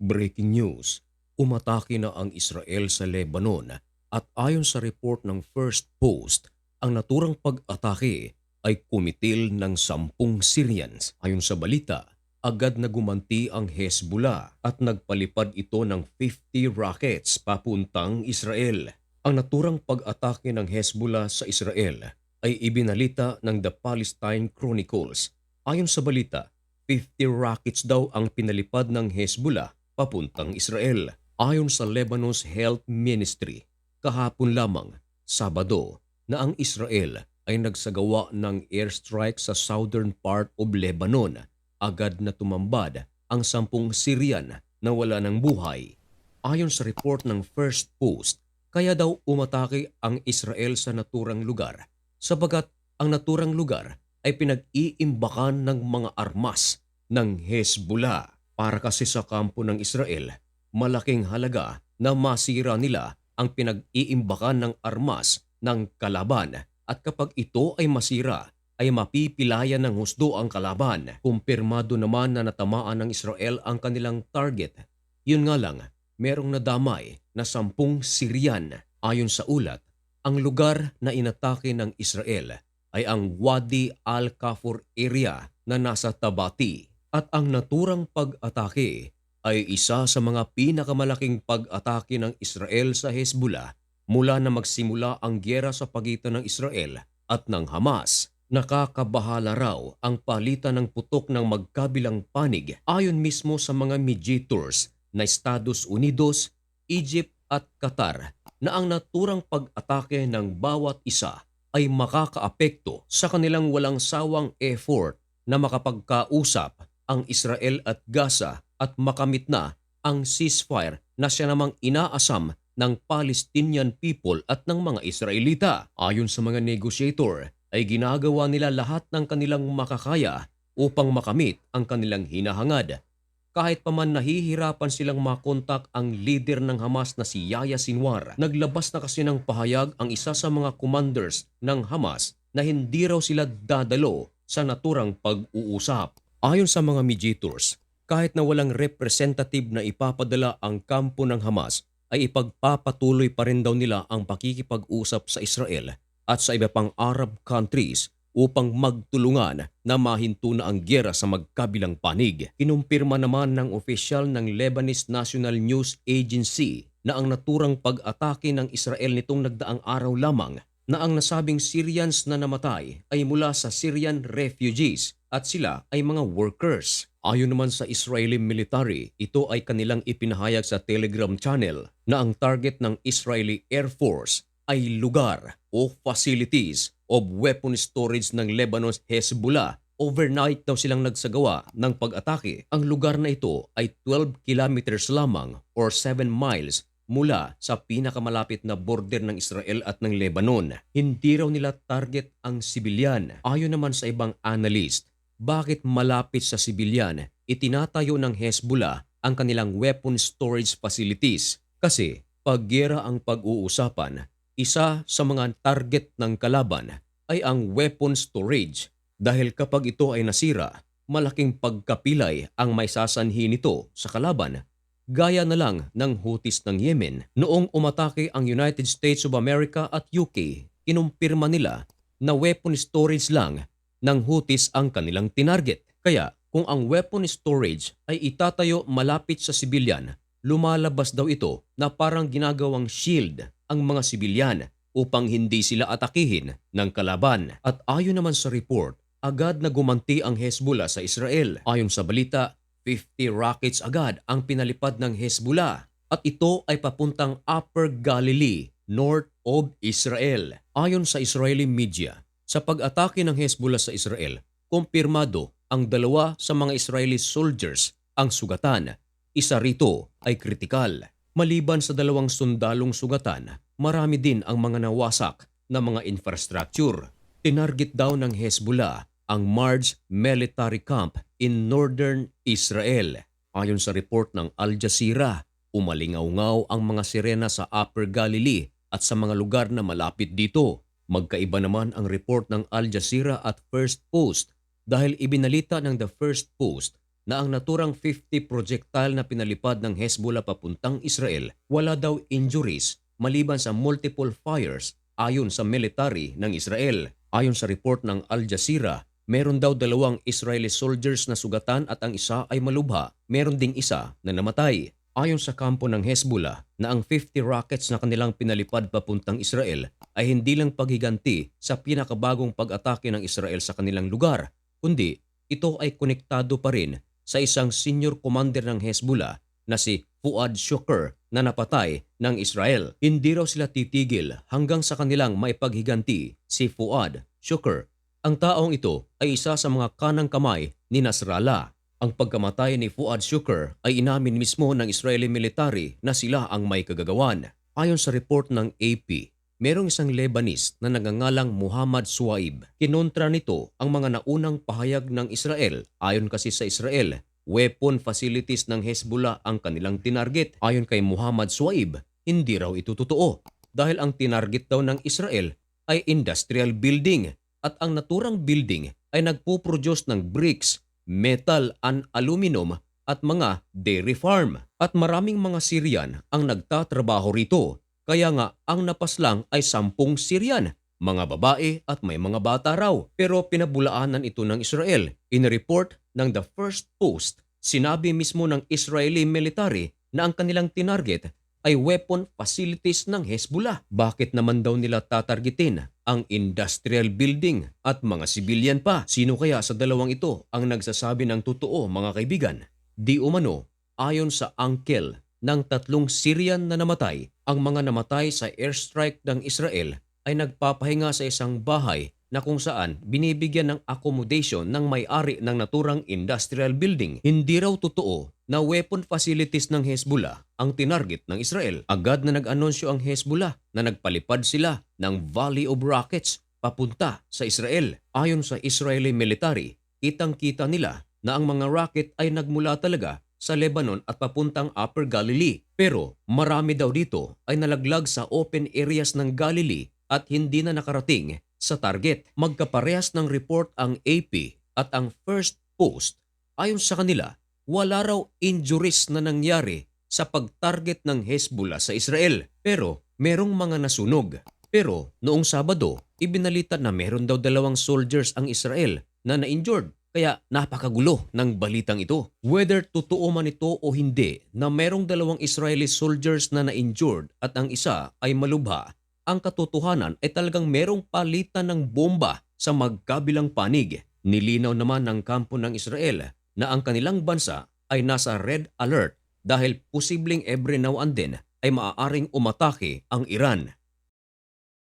Breaking news, umatake na ang Israel sa Lebanon at ayon sa report ng First Post, ang naturang pag-atake ay kumitil ng sampung Syrians. Ayon sa balita, agad na gumanti ang Hezbollah at nagpalipad ito ng 50 rockets papuntang Israel. Ang naturang pag-atake ng Hezbollah sa Israel ay ibinalita ng The Palestine Chronicles. Ayon sa balita, 50 rockets daw ang pinalipad ng Hezbollah papuntang Israel. Ayon sa Lebanon's Health Ministry, kahapon lamang, Sabado, na ang Israel ay nagsagawa ng airstrike sa southern part of Lebanon. Agad na tumambad ang sampung Syrian na wala ng buhay. Ayon sa report ng First Post, kaya daw umatake ang Israel sa naturang lugar sabagat ang naturang lugar ay pinag-iimbakan ng mga armas ng Hezbollah. Para kasi sa kampo ng Israel, malaking halaga na masira nila ang pinag-iimbakan ng armas ng kalaban at kapag ito ay masira, ay mapipilayan ng husdo ang kalaban. Kumpirmado naman na natamaan ng Israel ang kanilang target. Yun nga lang, merong nadamay na sampung Syrian. Ayon sa ulat, ang lugar na inatake ng Israel ay ang Wadi al-Kafur area na nasa Tabati at ang naturang pag-atake ay isa sa mga pinakamalaking pag-atake ng Israel sa Hezbollah mula na magsimula ang gyera sa pagitan ng Israel at ng Hamas. Nakakabahala raw ang palitan ng putok ng magkabilang panig ayon mismo sa mga mediators na Estados Unidos, Egypt at Qatar na ang naturang pag-atake ng bawat isa ay makakaapekto sa kanilang walang sawang effort na makapagkausap ang Israel at Gaza at makamit na ang ceasefire na siya namang inaasam ng Palestinian people at ng mga Israelita. Ayon sa mga negotiator, ay ginagawa nila lahat ng kanilang makakaya upang makamit ang kanilang hinahangad. Kahit pa man nahihirapan silang makontak ang leader ng Hamas na si Yahya Sinwar, naglabas na kasi ng pahayag ang isa sa mga commanders ng Hamas na hindi raw sila dadalo sa naturang pag-uusap. Ayon sa mga mediators, kahit na walang representative na ipapadala ang kampo ng Hamas, ay ipagpapatuloy pa rin daw nila ang pakikipag-usap sa Israel at sa iba pang Arab countries upang magtulungan na mahinto na ang gyera sa magkabilang panig. Kinumpirma naman ng opisyal ng Lebanese National News Agency na ang naturang pag-atake ng Israel nitong nagdaang araw lamang na ang nasabing Syrians na namatay ay mula sa Syrian refugees at sila ay mga workers. Ayon naman sa Israeli military, ito ay kanilang ipinahayag sa Telegram channel na ang target ng Israeli Air Force ay lugar o facilities of weapon storage ng Lebanon's Hezbollah. Overnight daw silang nagsagawa ng pag-atake. Ang lugar na ito ay 12 kilometers lamang or 7 miles mula sa pinakamalapit na border ng Israel at ng Lebanon. Hindi raw nila target ang sibilyan. Ayon naman sa ibang analyst, bakit malapit sa sibilyan itinatayo ng Hezbollah ang kanilang weapon storage facilities? Kasi paggera ang pag-uusapan, isa sa mga target ng kalaban ay ang weapon storage dahil kapag ito ay nasira, malaking pagkapilay ang may sasanhi nito sa kalaban gaya na lang ng hutis ng Yemen. Noong umatake ang United States of America at UK, kinumpirma nila na weapon storage lang ng hutis ang kanilang tinarget. Kaya kung ang weapon storage ay itatayo malapit sa sibilyan, lumalabas daw ito na parang ginagawang shield ang mga sibilyan upang hindi sila atakihin ng kalaban. At ayon naman sa report, agad na gumanti ang Hezbollah sa Israel. Ayon sa balita, 50 rockets agad ang pinalipad ng Hezbollah at ito ay papuntang Upper Galilee, north of Israel. Ayon sa Israeli media, sa pag-atake ng Hezbollah sa Israel, kumpirmado ang dalawa sa mga Israeli soldiers ang sugatan. Isa rito ay kritikal. Maliban sa dalawang sundalong sugatan, marami din ang mga nawasak na mga infrastructure. Tinarget daw ng Hezbollah ang Marj Military Camp in northern Israel. Ayon sa report ng Al Jazeera, umalingaw-ngaw ang mga sirena sa Upper Galilee at sa mga lugar na malapit dito. Magkaiba naman ang report ng Al Jazeera at First Post dahil ibinalita ng The First Post na ang naturang 50 projectile na pinalipad ng Hezbollah papuntang Israel wala daw injuries maliban sa multiple fires ayon sa military ng Israel. Ayon sa report ng Al Jazeera, meron daw dalawang Israeli soldiers na sugatan at ang isa ay malubha. Meron ding isa na namatay. Ayon sa kampo ng Hezbollah na ang 50 rockets na kanilang pinalipad papuntang Israel ay hindi lang paghiganti sa pinakabagong pag-atake ng Israel sa kanilang lugar, kundi ito ay konektado pa rin sa isang senior commander ng Hezbollah na si Fuad Shukr na napatay ng Israel. Hindi raw sila titigil hanggang sa kanilang maipaghiganti si Fuad Shukr. Ang taong ito ay isa sa mga kanang kamay ni Nasrallah. Ang pagkamatay ni Fuad Shukr ay inamin mismo ng Israeli military na sila ang may kagagawan. Ayon sa report ng AP, merong isang Lebanese na nagangalang Muhammad Suwaib. Kinontra nito ang mga naunang pahayag ng Israel. Ayon kasi sa Israel, weapon facilities ng Hezbollah ang kanilang tinarget. Ayon kay Muhammad Suwaib, hindi raw ito totoo. Dahil ang tinarget daw ng Israel ay industrial building at ang naturang building ay nagpo-produce ng bricks, metal and aluminum at mga dairy farm. At maraming mga Syrian ang nagtatrabaho rito. Kaya nga ang napaslang ay sampung Syrian, mga babae at may mga bata raw. Pero pinabulaanan ito ng Israel. In a report ng The First Post, sinabi mismo ng Israeli military na ang kanilang tinarget ay weapon facilities ng Hezbollah. Bakit naman daw nila tatargetin ang industrial building at mga civilian pa? Sino kaya sa dalawang ito ang nagsasabi ng totoo mga kaibigan? Di umano, ayon sa uncle ng tatlong Syrian na namatay, ang mga namatay sa airstrike ng Israel ay nagpapahinga sa isang bahay na kung saan binibigyan ng accommodation ng may-ari ng naturang industrial building. Hindi raw totoo na weapon facilities ng Hezbollah ang tinarget ng Israel. Agad na nag-anunsyo ang Hezbollah na nagpalipad sila ng Valley of Rockets papunta sa Israel. Ayon sa Israeli military, kitang-kita nila na ang mga rocket ay nagmula talaga sa Lebanon at papuntang Upper Galilee. Pero marami daw dito ay nalaglag sa open areas ng Galilee at hindi na nakarating sa target. Magkaparehas ng report ang AP at ang First Post. Ayon sa kanila, wala raw injuries na nangyari sa pag-target ng Hezbollah sa Israel. Pero merong mga nasunog. Pero noong Sabado, ibinalita na meron daw dalawang soldiers ang Israel na na-injured. Kaya napakagulo ng balitang ito. Whether totoo man ito o hindi na merong dalawang Israeli soldiers na na-injured at ang isa ay malubha, ang katotohanan ay talagang merong palitan ng bomba sa magkabilang panig. Nilinaw naman ng kampo ng Israel na ang kanilang bansa ay nasa red alert dahil posibleng every now and then ay maaaring umatake ang Iran.